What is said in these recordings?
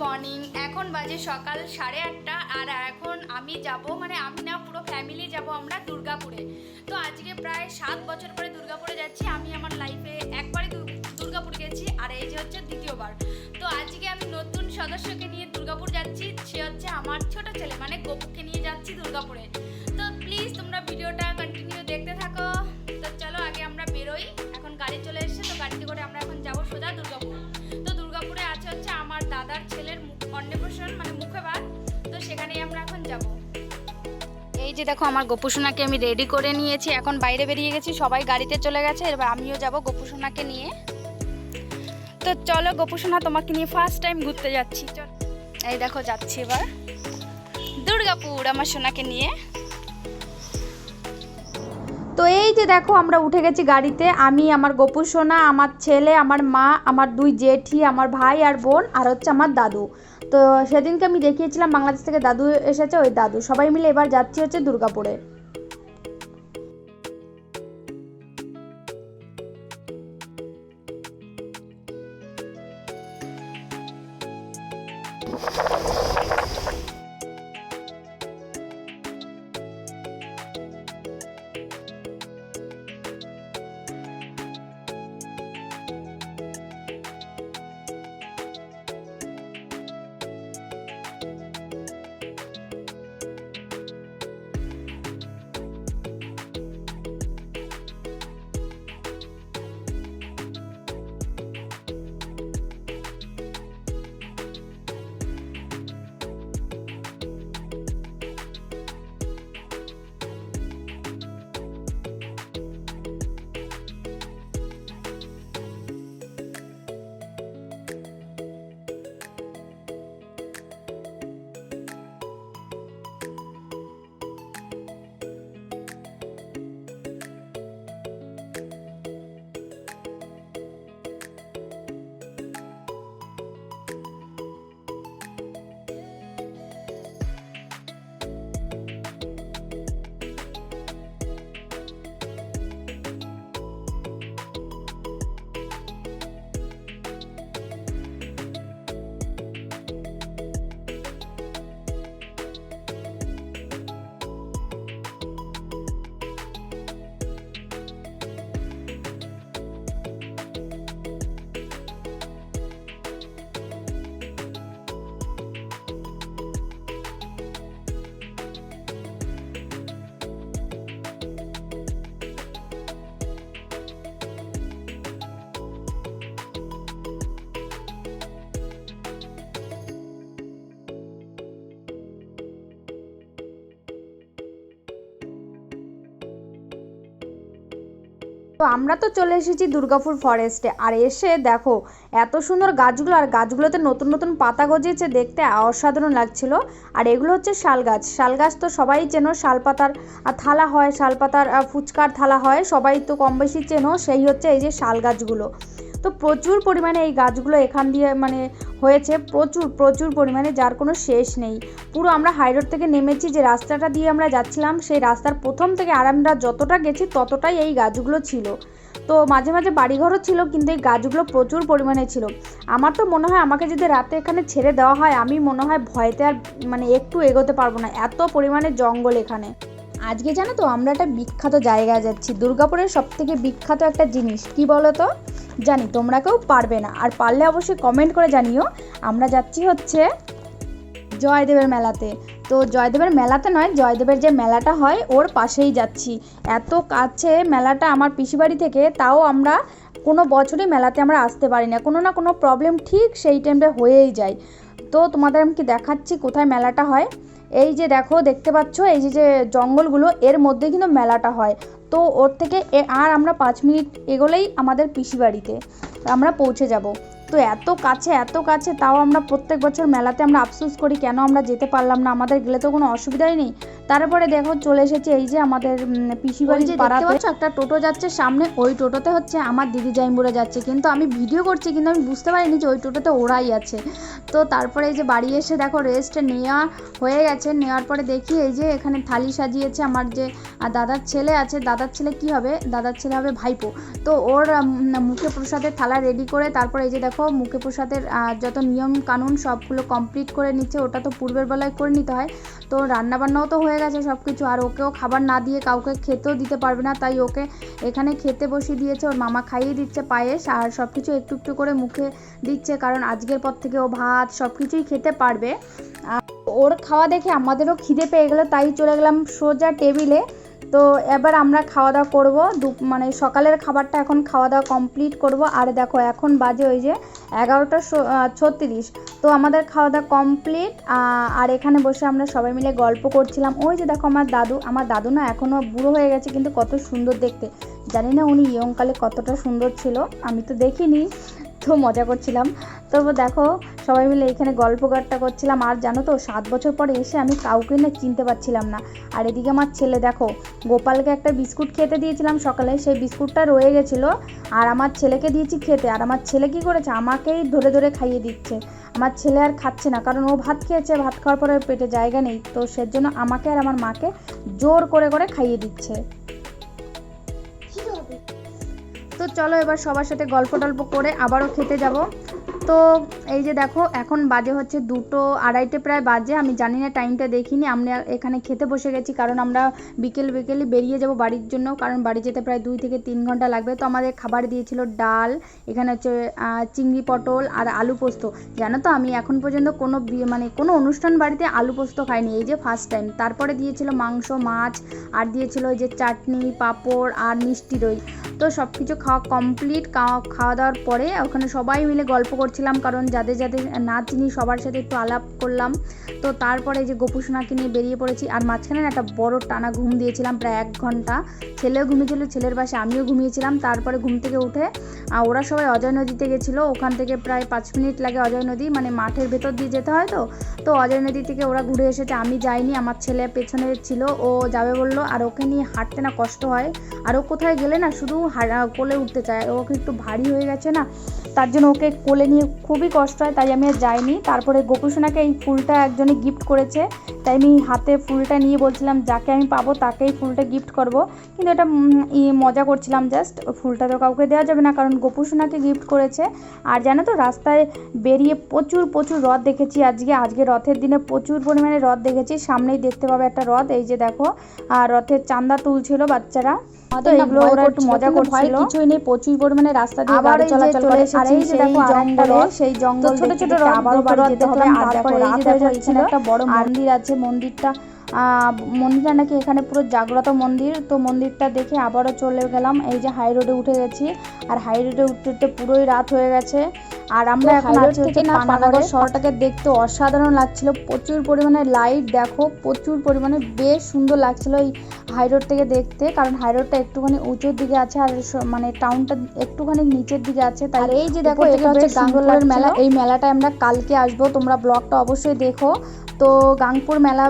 Morning এখন বাজে সকাল সাড়ে আটটা আর এখন আমি যাব মানে আমি না, পুরো ফ্যামিলি যাব আমরা দুর্গাপুরে। তো আজকে প্রায় সাত বছর পরে দুর্গাপুরে যাচ্ছি, আমি আমার লাইফে একবারই দুর- দুর্গাপুর গেছি, আর এই যে হচ্ছে দ্বিতীয়বার। তো আজকে আমি নতুন সদস্যকে নিয়ে দুর্গাপুর যাচ্ছি, সে হচ্ছে আমার ছোট ছেলে মানে গপুকে নিয়ে যাচ্ছি দুর্গাপুরে। যে দেখো আমার গোপুসোনাকে আমি রেডি করে নিয়েছি, এখন বাইরে বেরিয়ে গেছি, সবাই গাড়িতে চলে গেছে, এবার আমিও যাব গোপুসোনাকে নিয়ে। তো চলো গোপুসোনা তোমাকে নিয়ে ফার্স্ট টাইম ঘুরতে যাচ্ছি, চল। এই দেখো যাচ্ছি এবার। দুর্গাপুর আমার সোনাকে নিয়ে। তো এই যে দেখো আমরা উঠে গেছি গাড়িতে, আমি, আমার গপু সোনা আমার ছেলে, আমার মা, আমার দুই জেঠি, আমার ভাই আর বোন, আর হচ্ছে আমার দাদু। তো সেদিনকে আমি দেখিয়েছিলাম বাংলাদেশ থেকে দাদু এসেছে, ওই দাদু। সবাই মিলে এবার যাচ্ছি হচ্ছে দুর্গাপুরে। তো আমরা তো চলে এসেছি দুর্গাপুর ফরেস্টে আর এসে দেখো, এত সুন্দর গাছগুলো, আর গাছগুলোতে নতুন নতুন পাতা গজিয়েছে, দেখতে অসাধারণ লাগছিল। আর এগুলো হচ্ছে শাল গাছ। শাল গাছ তো সবাই চেনো, শাল পাতার থালা হয়, শাল পাতার ফুচকার থালা হয়, সবাই তো কম বেশি চেনো, সেই হচ্ছে এই যে শাল গাছগুলো। তো প্রচুর পরিমাণে এই গাছগুলো এখান দিয়ে মানে হয়েছে, প্রচুর প্রচুর পরিমাণে, যার কোনো শেষ নেই। পুরো আমরা হাইরোড থেকে নেমেছি যে রাস্তাটা দিয়ে আমরা যাচ্ছিলাম, সেই রাস্তার প্রথম থেকে আর আমরা যতটা গেছি ততটাই এই গাছগুলো ছিল। তো মাঝে মাঝে বাড়িঘরও ছিল, কিন্তু এই গাছগুলো প্রচুর পরিমাণে ছিল। আমার তো মনে হয় আমাকে যদি রাতে এখানে ছেড়ে দেওয়া হয়, আমি মনে হয় ভয়তে আর মানে একটু এগোতে পারব না, এত পরিমাণে জঙ্গল এখানে। আজকে জানো তো আমরা একটা বিখ্যাত জায়গায় যাচ্ছি। দুর্গাপুরের সব থেকে বিখ্যাত একটা জিনিস, কি বলো তো? জানি, তোমরা কেউ পারবে না। আর পারলে অবশ্যই কমেন্ট করে জানিও। আমরা যাচ্ছি হচ্ছে জয়দেবের মেলাতে। তো জয়দেবের মেলাতে নয়, জয়দেবের যে মেলাটা হয়, ওর পাশেই যাচ্ছি। এত কাছে মেলাটা আমার পিসিবাড়ি থেকে, তাও আমরা কোনো বছরই মেলাতে আমরা আসতে পারি না। কোনো না কোনো প্রবলেম ঠিক সেই টাইমটা হয়েই যায়। তো তোমাদের আমি কি দেখাচ্ছি কোথায় মেলাটা হয়? এই যে দেখো, দেখতে পাচ্ছ? এই যে যে জঙ্গলগুলো, এর মধ্যে কিন্তু মেলাটা হয়। তো ওর থেকে আর আমরা পাঁচ মিনিট এগোলেই আমাদের পিসি বাড়িতে, আমরা পৌঁছে যাব। তো এত কাছে এত কাছে, তাও আমরা প্রত্যেক বছর মেলাতে আমরা আফসোস করি, কেন আমরা যেতে পারলাম না? আমাদের গেলে তো কোনো অসুবিধাই নেই। তারপরে দেখো চলে এসেছে এই যে আমাদের পিসি বাড়ির পাড়াতে। একটা টোটো যাচ্ছে সামনে ওই টোটোতে হচ্ছে আমার দিদি জাইমুড়ে যাচ্ছে। কিন্তু আমি ভিডিও করছি কিন্তু আমি বুঝতে পারিনি যে ওই টোটোতে ওরাই আছে। তো তারপরে এই যে বাড়ি এসে দেখো রেস্ট নেওয়া হয়ে গেছে। নেওয়ার পরে দেখি এই যে এখানে থালি সাজিয়েছে আমার যে আর দাদার ছেলে আছে। দাদার ছেলে কি হবে? দাদার ছেলে হবে ভাইপো। তো ওর মুখে প্রসাদের থালা রেডি করে তারপরে এই যে দেখো মুখে প্রসাদের যত নিয়ম কানুন সবগুলো কমপ্লিট করে নিচ্ছে ওটা তো পূর্বের বেলায় করে নিতে হয়। তো রান্নাবান্নাও তো হয়ে গেছে সব কিছু আর ওকেও খাবার না দিয়ে কাউকে খেতেও দিতে পারবে না, তাই ওকে এখানে খেতে বসিয়ে দিয়েছে। ওর মামা খাইয়ে দিচ্ছে পায়েস আর সব কিছু একটু একটু করে মুখে দিচ্ছে, কারণ আজকের পর থেকে ও ভাত সব কিছুই খেতে পারবে। আর ওর খাওয়া দেখে আমাদেরও খিদে পেয়ে গেলো, তাই চলে গেলাম সোজা টেবিলে। তো এবার আমরা খাওয়া দাওয়া করব। দু- মানে সকালের খাবারটা এখন খাওয়া দাওয়া কমপ্লিট করব। আর দেখো, এখন বাজে ওই যে এগারোটা ছত্রিশ। তো আমাদের খাওয়া দাওয়া কমপ্লিট আর এখানে বসে আমরা সবাই মিলে গল্প করছিলাম। ওই যে দেখো আমার দাদু আমার দাদু না এখনও বুড়ো হয়ে গেছে, কিন্তু কত সুন্দর দেখতে। জানি না উনি ইয়ংকালে কতটা সুন্দর ছিল, আমি তো দেখিনি, তো মজা করছিলাম। তবু দেখো, সবাই মিলে এখানে গল্প গাট্টা করছিলাম। আর জানো তো, সাত বছর পরে এসে আমি কাউকে না চিনতে পারছিলাম না। আর এদিকে আমার ছেলে দেখো, গোপালকে একটা বিস্কুট খেতে দিয়েছিলাম সকালে। সেই বিস্কুটটা রয়ে গেছিল, আর আমার ছেলেকে দিয়েছি খেতে। আর আমার ছেলে কি করেছে? আমাকেই ধরে ধরে খাইয়ে দিচ্ছে। আমার ছেলে আর খাচ্ছে না, কারণ ও ভাত খেয়েছে। ভাত খাওয়ার পরে পেটে জায়গা নেই। তো সেজন্য আমাকে আর আমার মাকে জোর করে করে খাইয়ে দিচ্ছে। তো চলো এবার সবার সাথে গল্প টল্প করে আবারও খেতে যাব। তো এই যে দেখো, এখন বাজে হচ্ছে দুটো আড়াইটে প্রায় বাজে। আমি জানি না টাইমটা দেখিনি। আমরা এখানে খেতে বসে গেছি, কারণ আমরা বিকেল বিকেলে বেরিয়ে যাব বাড়ির জন্য, কারণ বাড়ি যেতে প্রায় দুই থেকে তিন ঘণ্টা লাগবে। তো আমাদের খাবার দিয়েছিল ডাল, এখানে হচ্ছে চিংড়ি পটল আর আলু পোস্ত। জানো তো, আমি এখন পর্যন্ত কোনো মানে কোনো অনুষ্ঠান বাড়িতে আলু পোস্ত খাইনি। এই যে ফার্স্ট টাইম তারপরে দিয়েছিল মাংস, মাছ, আর দিয়েছিল ওই যে চাটনি, পাঁপড় আর মিষ্টি দই। তো সব কিছু খাওয়া কমপ্লিট খাওয়া দাওয়ার পরে ওখানে সবাই মিলে গল্প করছিলাম, কারণ যাদের যাদের না চিনি সবার সাথে একটু আলাপ করলাম, তো তারপরে যে গোপুসোনাকে নিয়ে বেরিয়ে পড়েছি, আর মাঝখানে একটা বড় টানা ঘুম দিয়েছিলাম প্রায় এক ঘণ্টা। ছেলেও ঘুমিয়েছিল, ছেলের পাশে আমিও ঘুমিয়েছিলাম। তারপরে ঘুম থেকে উঠে ওরা সবাই অজয় নদীতে গেছিল। ওখান থেকে প্রায় পাঁচ মিনিট লাগে অজয় নদী মানে মাঠের ভেতর দিয়ে যেতে হয় তো। তো অজয় নদী থেকে ওরা ঘুরে এসেছে, আমি যাইনি, আমার ছেলে পেছনে ছিল, ও যাবে বলল, আর ওকে নিয়ে হাঁটতে না কষ্ট হয়। আর ও কোথায় গেলে না শুধু কোলে উঠতে চায়। ওকে একটু ভারী হয়ে গেছে না তার জন্য ওকে কোলে নিয়ে খুবই কষ্ট হয় তাই আমি আর যাইনি। তারপরে গোপুসোনাকে এই ফুলটা একজনে গিফট করেছে তাই আমি হাতে ফুলটা নিয়ে বলছিলাম যাকে আমি পাবো তাকেই ফুলটা গিফট করব। কিন্তু এটা মজা করছিলাম জাস্ট ফুলটা তো কাউকে দেওয়া যাবে না কারণ গোপুসোনাকে গিফট করেছে। আর জানো তো রাস্তায় বেরিয়ে প্রচুর প্রচুর রথ দেখেছি আজকে। আজকে রথের দিনে প্রচুর পরিমাণে রথ দেখেছি সামনেই দেখতে পাবে একটা রথ এই যে দেখো আর রথের চান্দা তুলছিল বাচ্চারা। তো আমাদের এগুলো ওরা একটু মজা করছিল। কিছুই নেই প্রচুর পরিমাণে রাস্তা দিয়ে গাড়ি চলাচল চলে করে। সেই জঙ্গলে, সেই জঙ্গল ছোট ছোট আবারও বাড়ি যেতে হবে। আর দেখো রাত হয়ে যাচ্ছে একটা বড় মন্দির আছে মন্দিরটা আহ, মন্দিরটা নাকি এখানে পুরো জাগ্রত মন্দির তো মন্দিরটা দেখে আবারও চলে গেলাম। এই যে হাই রোডে উঠে গেছি আর হাই রোডে উঠতে উঠতে পুরোই রাত হয়ে গেছে। আর আমরা এখন আছি হচ্ছে থেকে পানাগড়। পানাগড় শহরটাকে দেখতে অসাধারণ লাগছিল প্রচুর পরিমাণে লাইট দেখো প্রচুর পরিমাণে বেশ সুন্দর লাগছিল এই হাই রোড থেকে দেখতে কারণ হাই রোডটা একটুখানি উঁচুর দিকে আছে আর মানে টাউনটা একটুখানি নিচের দিকে আছে তাই এই যে দেখো এটা হচ্ছে গাঙ্গুলের মেলা এই মেলাটায় আমরা কালকে আসব তোমরা ব্লগটা অবশ্যই দেখো। তো গাংপুর মেলা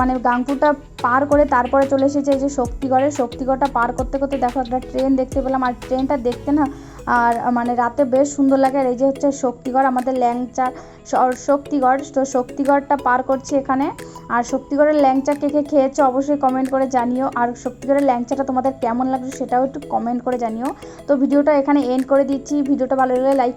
মানে গাংপুরটা পার করে তারপরে চলে এসেছে এই যে শক্তিগড়ের শক্তিগড়টা পার করতে করতে দেখো একটা ট্রেন দেখতে পেলাম আর ট্রেনটা দেখতে না আর মানে রাতে বেশ সুন্দর লাগে। আর এই যে হচ্ছে শক্তিগড়, আমাদের ল্যাংচা শক্তিগড়, তো শক্তিগড়টা পার করছি এখানে। আর শক্তিগড়ের ল্যাংচা কে কে খেয়েছো অবশ্যই কমেন্ট করে জানিও। আর শক্তিগড়ের ল্যাংচাটা তোমাদের কেমন লাগছে সেটাও একটু কমেন্ট করে জানিও। তো ভিডিওটা এখানে এন্ড করে দিচ্ছি। ভিডিওটা ভালো লাগলে লাইক